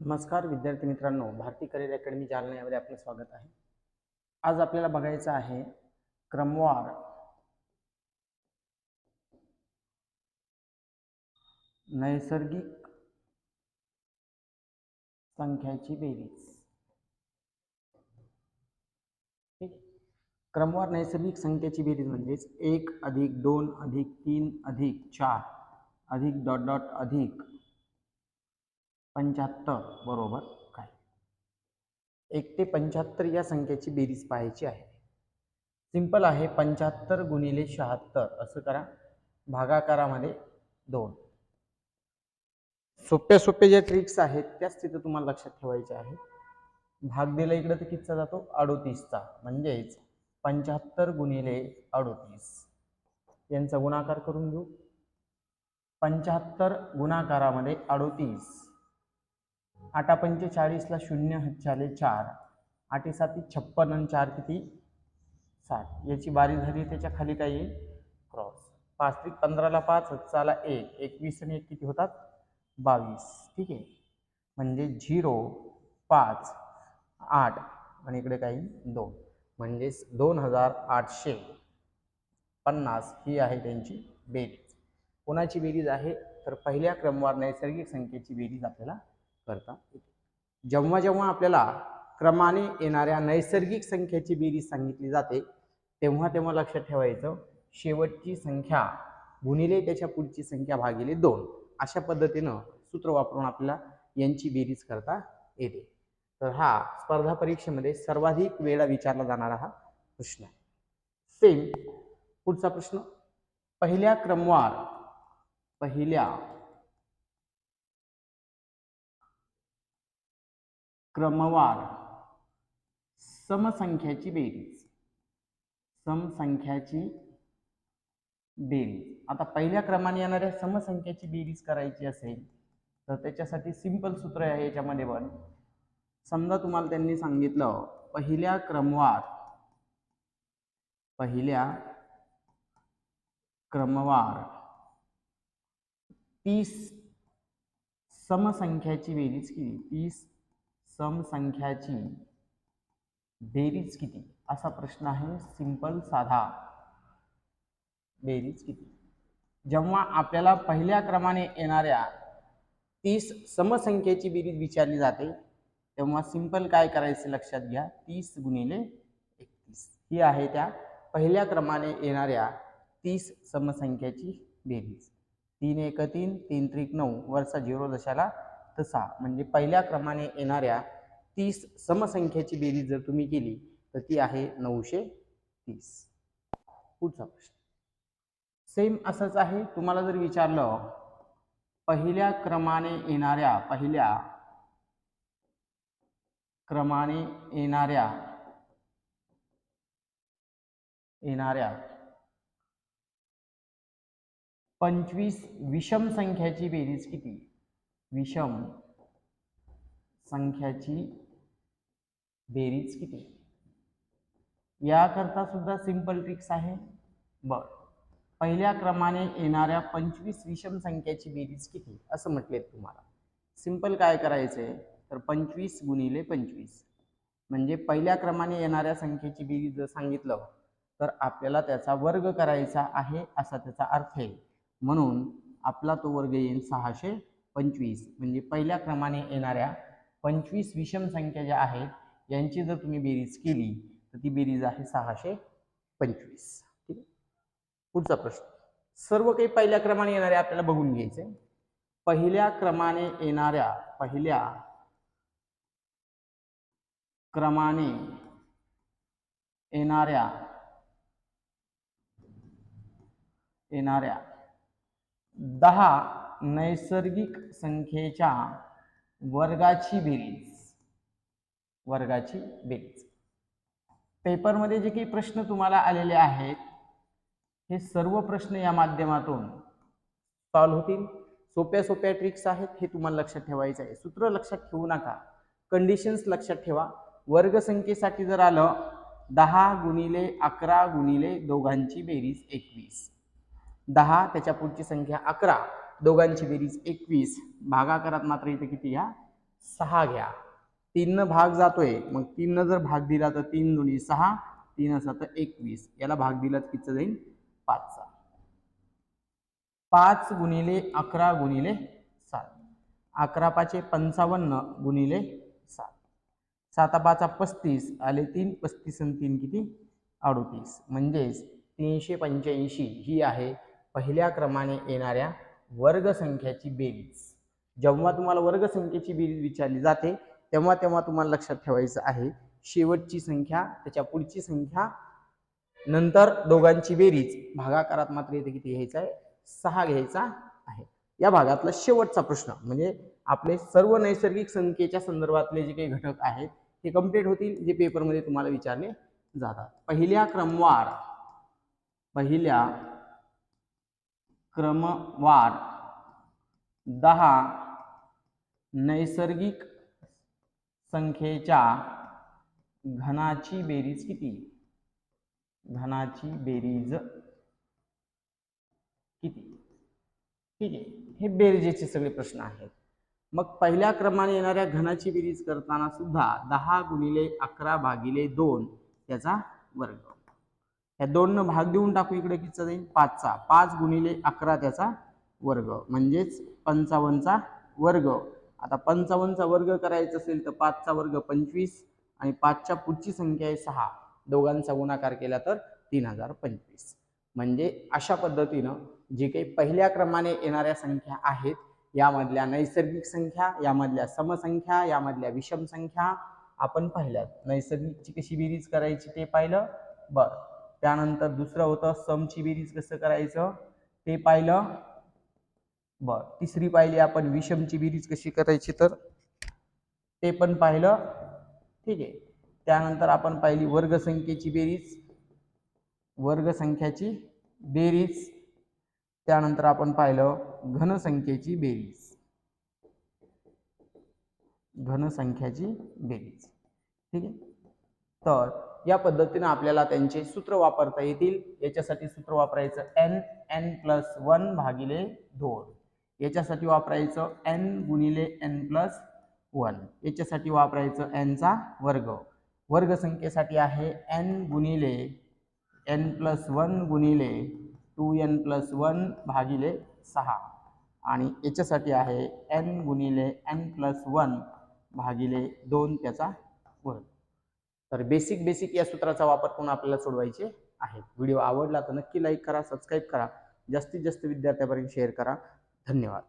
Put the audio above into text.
नमस्कार विद्यार्थी मित्रांनो भारती करिअर अकॅडमी जालना यामध्ये आपलं स्वागत आहे. आज आपल्याला बघायचं आहे क्रमवार नैसर्गिक संख्याची बेरीज. ठीक? क्रमवार नैसर्गिक संख्येची बेरीज म्हणजेच एक अधिक दोन अधिक तीन अधिक चार अधिक डॉट डॉट अधिक पंच्याहत्तर बरोबर? काय? एक ते पंच्याहत्तर या संख्येची बेरीज पाहायची आहे. सिंपल आहे पंच्याहत्तर गुणिले शहात्तर असं करा. भागाकारामध्ये दोन. सोप्या सोप्या ज्या ट्रिक्स आहेत त्याच तिथं तुम्हाला लक्षात ठेवायच्या आहे. भाग दिला इकडे तर कितचा जातो? अडोतीसचा. म्हणजेच पंच्याहत्तर गुणिले अडोतीस. यांचा गुणाकार करून घेऊ. पंच्याहत्तर गुणाकारामध्ये अडोतीस. आठा पंचेचाळीसला शून्य झाले चार. आठे साती छप्पन आणि चार किती? साठ. याची बारी झाली त्याच्याखाली काय येईल क्रॉस. पाच ते पंधराला पाच चाला एक. एकवीस आणि एक किती होतात? बावीस. ठीक आहे. म्हणजे झिरो पाच आठ आणि इकडे काही? दोन. म्हणजेच दोन हजार आठशे पन्नास ही आहे त्यांची बेरीज. कोणाची बेरीज आहे? तर पहिल्या क्रमवार नैसर्गिक संख्येची बेरीज आपल्याला करता येते. जेव्हा जेव्हा आपल्याला क्रमाने येणाऱ्या नैसर्गिक संख्येची बेरीज सांगितली जाते तेव्हा तेव्हा लक्षात ठेवायचं शेवटची संख्या गुणिले त्याच्या पुढची संख्या भागिले दोन. अशा पद्धतीनं सूत्र वापरून आपल्याला यांची बेरीज करता येते. तर हा स्पर्धा परीक्षेमध्ये सर्वाधिक वेळा विचारला जाणारा हा प्रश्न आहे. सेम पुढचा प्रश्न. पहिल्या क्रमवार पहिल्या क्रमवार. समसंख्याची बेरीज. समसंख्याची बेरीज. आता पहिल्या क्रमाने येणाऱ्या समसंख्याची बेरीज करायची असेल तर त्याच्यासाठी सिंपल सूत्र आहे याच्यामध्ये पण. समजा तुम्हाला त्यांनी सांगितलं पहिल्या क्रमवार पहिल्या क्रमवार तीस समसंख्याची बेरीज केली. तीस समसंख्याची बेरीज किती? असा प्रश्न आहे. सिंपल साधा बेरीज किती? जेव्हा आपल्याला पहिल्या क्रमाने येणाऱ्या तीस समसंख्येची बेरीज विचारली जाते तेव्हा सिंपल काय करायचे लक्षात घ्या. तीस गुणिले एकतीस. ही आहे त्या पहिल्या क्रमाने येणाऱ्या तीस समसंख्याची बेरीज. तीन एक तीन तीन त्रिक नऊ वरचा झिरो दशाला तसा म्हणजे पहिल्या क्रमाने येणाऱ्या तीस समसंख्येची बेरीज जर तुम्ही केली तर ती आहे नऊशे तीस. पुढचा प्रश्न. सेम असंच आहे. तुम्हाला जर विचारलं पहिल्या क्रमाने येणाऱ्या पहिल्या क्रमाने येणाऱ्या येणाऱ्या पंचवीस विषम संख्याची बेरीज किती? विषम संख्याची बेरीज किती? याकरता सुद्धा सिंपल ट्रिक्स आहे. बर पहिल्या क्रमाने येणाऱ्या पंचवीस विषम संख्याची बेरीज किती? असं म्हटले तुम्हाला. सिंपल काय करायचंय तर पंचवीस गुणिले पंचवीस. म्हणजे पहिल्या क्रमाने येणाऱ्या संख्येची बेरीज जर सांगितलं तर आपल्याला त्याचा वर्ग करायचा आहे असा त्याचा अर्थ आहे. म्हणून आपला तो वर्ग येईल सहाशे पंचवीस म्हणजे पहिल्या क्रमाने येणाऱ्या पंचवीस विषम संख्या ज्या आहेत यांची जर तुम्ही बेरीज केली तर ती बेरीज आहे सहाशे पंचवीस. ठीक आहे? पुढचा प्रश्न. सर्व काही पहिल्या क्रमाने येणारे आपल्याला बघून घ्यायचे. पहिल्या क्रमाने येणाऱ्या पहिल्या क्रमाने येणाऱ्या येणाऱ्या दहा नैसर्गिक संख्येच्या वर्गाची बेरीज. वर्गाची बेरीज. पेपरमध्ये जे काही प्रश्न तुम्हाला आलेले आहेत हे सर्व प्रश्न या माध्यमातून सॉल्व होतील. सोप्या सोप्या ट्रिक्स आहेत हे तुम्हाला लक्षात ठेवायचं आहे. सूत्र लक्षात ठेवू नका. कंडिशन्स लक्षात ठेवा. वर्गसंख्येसाठी जर आलं दहा गुणिले अकरा गुणिले दोघांची बेरीज एकवीस. दहा त्याच्या पुढची संख्या अकरा. दोघांची बेरीज एकवीस. भागाकारात मात्र इथे किती घ्या? सहा घ्या. तीननं भाग जातोय. मग तीननं जर भाग दिला तर तीन दोन्ही सहा तीन असं तर एकवीस. याला भाग दिला तर किती जाईल पाचचा. पाच गुणिले अकरा गुणिले सात. अकरा पाचे पंचावन्न गुणिले सात. साता पाचा पस्तीस आले तीन पस्तीस आणि तीन किती? अडोतीस. म्हणजेच तीनशे पंच्याऐंशी ही आहे पहिल्या क्रमाने येणाऱ्या वर्गसंख्याची बेरीज. जेव्हा तुम्हाला वर्गसंख्येची बेरीज विचारली जाते तेव्हा तेव्हा तुम्हाला लक्षात ठेवायचं आहे शेवटची संख्या त्याच्या पुढची संख्या नंतर दोघांची बेरीज. भागाकारात मात्र इथे किती घ्यायचा आहे? सहा घ्यायचा आहे. या भागातला शेवटचा प्रश्न म्हणजे आपले सर्व नैसर्गिक संख्येच्या संदर्भातले जे काही घटक आहेत ते कंप्लीट होतील जे पेपरमध्ये तुम्हाला विचारले जातात. पहिल्या क्रमवार पहिल्या क्रमवार. दहा नैसर्गिक संख्येच्या घनाची बेरीज किती? घनाची बेरीज किती? ठीक आहे. हे बेरजेचे सगळे प्रश्न आहेत. मग पहिल्या क्रमाने येणाऱ्या घनाची बेरीज करताना सुद्धा दहा गुणिले अकरा भागिले दोन त्याचा वर्ग. ह्या दोननं भाग देऊन टाकू इकडे कितीचा जाईल? पाचचा. पाच गुणिले अकरा त्याचा वर्ग. म्हणजेच पंचावन्नचा वर्ग. आता पंचावन्नचा वर्ग करायचा असेल तर पाचचा वर्ग पंचवीस आणि पाचच्या पुढची संख्या आहे सहा. दोघांचा गुणाकार केला तर तीन हजार पंचवीस. म्हणजे अशा पद्धतीनं जे काही पहिल्या क्रमाने येणाऱ्या संख्या आहेत यामधल्या नैसर्गिक संख्या यामधल्या समसंख्या यामधल्या विषम संख्या आपण पाहिल्यात. नैसर्गिकची कशी बेरीज करायची ते पाहिलं? बरं. त्यानंतर दुसरं होतं समची बेरीज कसं करायचं? ते पाहिलं. बर तिसरी पाहिली आपण विषमची बेरीज कशी करायची तर? ते पण पाहिलं. ठीक आहे. त्यानंतर आपण पाहिली वर्गसंख्येची बेरीज. वर्गसंख्याची बेरीज. त्यानंतर आपण पाहिलं घनसंख्येची बेरीज. घनसंख्याची बेरीज. ठीक आहे. तर या पद्धतीनं आपल्याला त्यांचे सूत्र वापरता येतील. याच्यासाठी सूत्र वापरायचं एन एन प्लस वन भागिले दोन. याच्यासाठी वापरायचं एन गुणिले एन प्लस वन याच्यासाठी वापरायचं एनचा वर्ग. वर्गसंख्येसाठी आहे एन गुणिले एन प्लस वन गुणिले टू एन प्लस वन भागिले सहा. आणि याच्यासाठी आहे एन गुणिले एन प्लस वन भागिले दोन त्याचा वर्ग. तर बेसिक बेसिक या सूत्राचा वापर करून आपल्याला सोडवायचे आहे. व्हिडिओ आवडला तर नक्की लाईक करा सबस्क्राईब करा. जास्तीत जास्त विद्यार्थ्यापर्यंत शेअर करा. धन्यवाद.